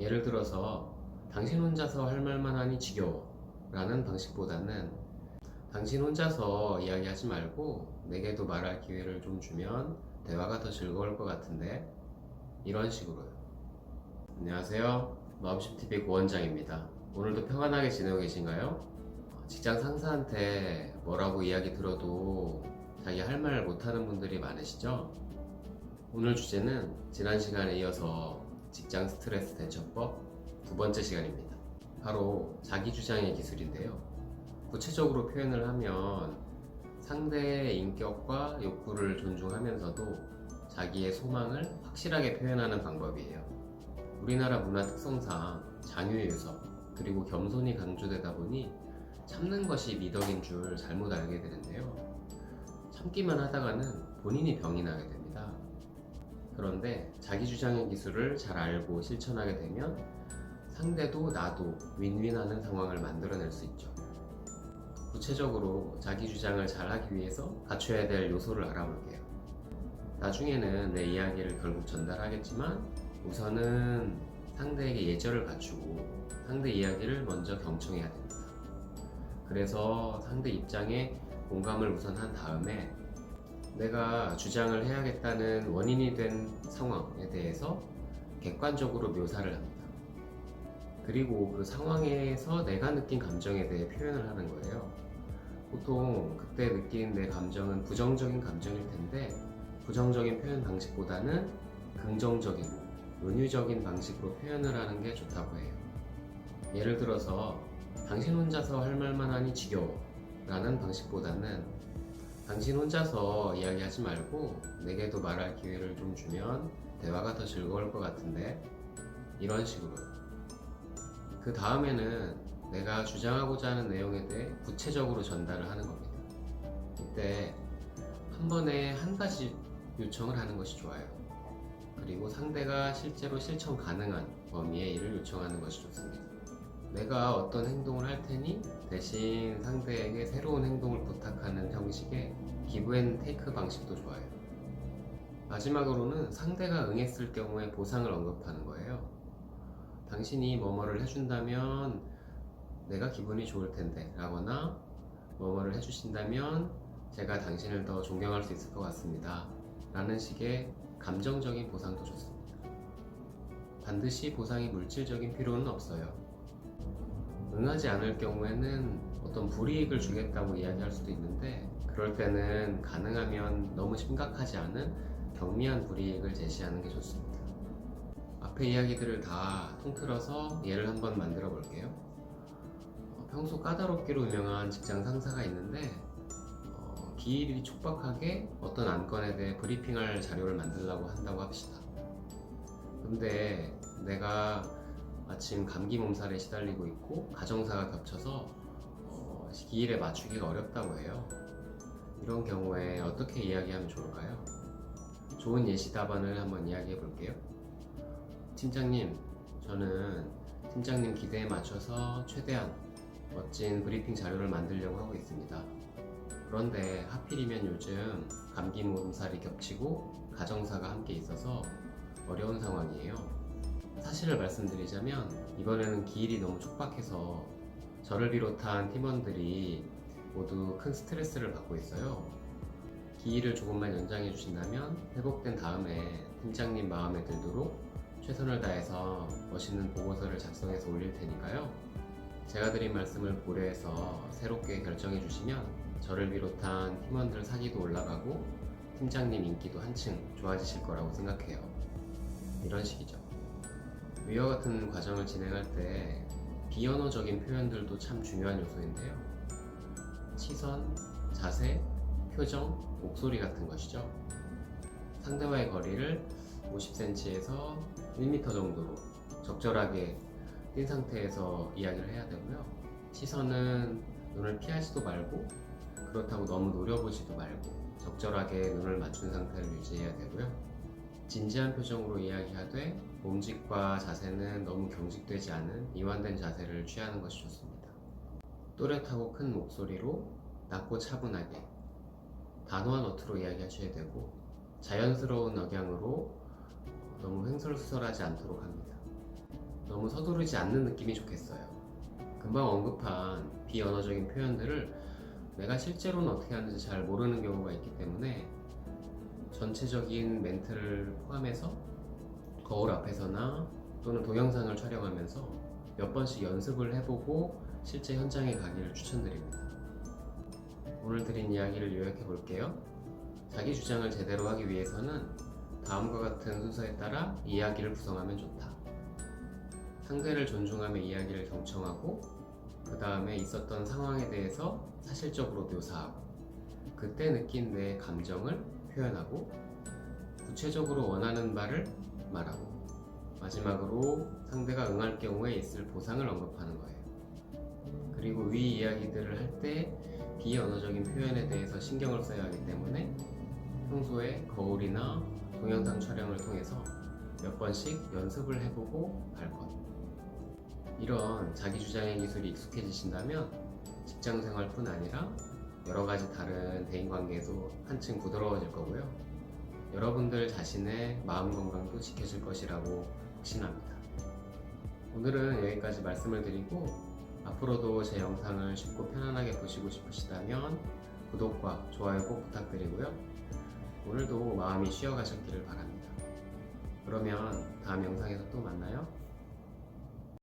예를 들어서 당신 혼자서 할 말만 하니 지겨워 라는 방식보다는 당신 혼자서 이야기하지 말고 내게도 말할 기회를 좀 주면 대화가 더 즐거울 것 같은데 이런 식으로요. 안녕하세요. 마음심TV 고원장입니다. 오늘도 평안하게 지내고 계신가요? 직장 상사한테 뭐라고 이야기 들어도 자기 할 말 못하는 분들이 많으시죠? 오늘 주제는 지난 시간에 이어서 직장 스트레스 대처법 두 번째 시간입니다. 바로 자기 주장의 기술인데요. 구체적으로 표현을 하면 상대의 인격과 욕구를 존중하면서도 자기의 소망을 확실하게 표현하는 방법이에요. 우리나라 문화 특성상 장유유서 그리고 겸손이 강조되다 보니 참는 것이 미덕인 줄 잘못 알게 되는데요. 참기만 하다가는 본인이 병이 나게 됩니다. 그런데 자기 주장의 기술을 잘 알고 실천하게 되면 상대도 나도 윈윈하는 상황을 만들어낼 수 있죠. 구체적으로 자기 주장을 잘 하기 위해서 갖춰야 될 요소를 알아볼게요. 나중에는 내 이야기를 결국 전달하겠지만 우선은 상대에게 예절을 갖추고 상대 이야기를 먼저 경청해야 됩니다. 그래서 상대 입장에 공감을 우선 한 다음에 내가 주장을 해야겠다는 원인이 된 상황에 대해서 객관적으로 묘사를 합니다. 그리고 그 상황에서 내가 느낀 감정에 대해 표현을 하는 거예요. 보통 그때 느낀 내 감정은 부정적인 감정일 텐데 부정적인 표현 방식보다는 긍정적인, 은유적인 방식으로 표현을 하는 게 좋다고 해요. 예를 들어서 당신 혼자서 할 말만 하니 지겨워 라는 방식보다는 당신 혼자서 이야기하지 말고 내게도 말할 기회를 좀 주면 대화가 더 즐거울 것 같은데 이런 식으로 그 다음에는 내가 주장하고자 하는 내용에 대해 구체적으로 전달을 하는 겁니다. 이때 한 번에 한 가지 요청을 하는 것이 좋아요. 그리고 상대가 실제로 실천 가능한 범위의 일을 요청하는 것이 좋습니다. 내가 어떤 행동을 할 테니 대신 상대에게 새로운 행동을 부탁하는 형식의 기브 앤 테이크 방식도 좋아요. 마지막으로는 상대가 응했을 경우에 보상을 언급하는 거예요. 당신이 뭐뭐를 해준다면 내가 기분이 좋을 텐데 라거나 뭐뭐를 해주신다면 제가 당신을 더 존경할 수 있을 것 같습니다 라는 식의 감정적인 보상도 좋습니다. 반드시 보상이 물질적인 필요는 없어요. 응하지 않을 경우에는 어떤 불이익을 주겠다고 이야기할 수도 있는데 그럴 때는 가능하면 너무 심각하지 않은 경미한 불이익을 제시하는 게 좋습니다. 앞에 이야기들을 다 통틀어서 예를 한번 만들어 볼게요. 어, 평소 까다롭기로 유명한 직장 상사가 있는데 어, 기일이 촉박하게 어떤 안건에 대해 브리핑할 자료를 만들라고 한다고 합시다. 근데 내가 마침 감기 몸살에 시달리고 있고 가정사가 겹쳐서 어, 기일에 맞추기가 어렵다고 해요. 이런 경우에 어떻게 이야기하면 좋을까요? 좋은 예시 답안을 한번 이야기해 볼게요. 팀장님, 저는 팀장님 기대에 맞춰서 최대한 멋진 브리핑 자료를 만들려고 하고 있습니다. 그런데 하필이면 요즘 감기 몸살이 겹치고 가정사가 함께 있어서 어려운 상황이에요. 사실을 말씀드리자면 이번에는 기일이 너무 촉박해서 저를 비롯한 팀원들이 모두 큰 스트레스를 받고 있어요. 기일을 조금만 연장해 주신다면 회복된 다음에 팀장님 마음에 들도록 최선을 다해서 멋있는 보고서를 작성해서 올릴 테니까요. 제가 드린 말씀을 고려해서 새롭게 결정해 주시면 저를 비롯한 팀원들 사기도 올라가고 팀장님 인기도 한층 좋아지실 거라고 생각해요. 이런 식이죠. 위와 같은 과정을 진행할 때 비언어적인 표현들도 참 중요한 요소인데요. 시선, 자세, 표정, 목소리 같은 것이죠. 상대와의 거리를 50cm에서 1m 정도로 적절하게 뛴 상태에서 이야기를 해야 되고요. 시선은 눈을 피하지도 말고 그렇다고 너무 노려보지도 말고 적절하게 눈을 맞춘 상태를 유지해야 되고요. 진지한 표정으로 이야기하되 몸짓과 자세는 너무 경직되지 않은 이완된 자세를 취하는 것이 좋습니다. 또렷하고 큰 목소리로 낮고 차분하게 단호한 어투로 이야기하셔야 되고 자연스러운 억양으로 너무 횡설수설하지 않도록 합니다. 너무 서두르지 않는 느낌이 좋겠어요. 금방 언급한 비언어적인 표현들을 내가 실제로는 어떻게 하는지 잘 모르는 경우가 있기 때문에 전체적인 멘트를 포함해서 거울 앞에서나 또는 동영상을 촬영하면서 몇 번씩 연습을 해보고 실제 현장에 가기를 추천드립니다. 오늘 드린 이야기를 요약해 볼게요. 자기 주장을 제대로 하기 위해서는 다음과 같은 순서에 따라 이야기를 구성하면 좋다. 상대를 존중하며 이야기를 경청하고 그 다음에 있었던 상황에 대해서 사실적으로 묘사하고 그때 느낀 내 감정을 표현하고 구체적으로 원하는 바를 말하고 마지막으로 상대가 응할 경우에 있을 보상을 언급하는 거예요. 그리고 위 이야기들을 할 때 비언어적인 표현에 대해서 신경을 써야 하기 때문에 평소에 거울이나 동영상 촬영을 통해서 몇 번씩 연습을 해보고 할 것. 이런 자기 주장의 기술이 익숙해지신다면 직장 생활뿐 아니라 여러 가지 다른 대인 관계에도 한층 부드러워질 거고요. 여러분들 자신의 마음 건강도 지켜질 것이라고 확신합니다. 오늘은 여기까지 말씀을 드리고 앞으로도 제 영상을 쉽고 편안하게 보시고 싶으시다면 구독과 좋아요 꼭 부탁드리고요. 오늘도 마음이 쉬어가셨기를 바랍니다. 그러면 다음 영상에서 또 만나요.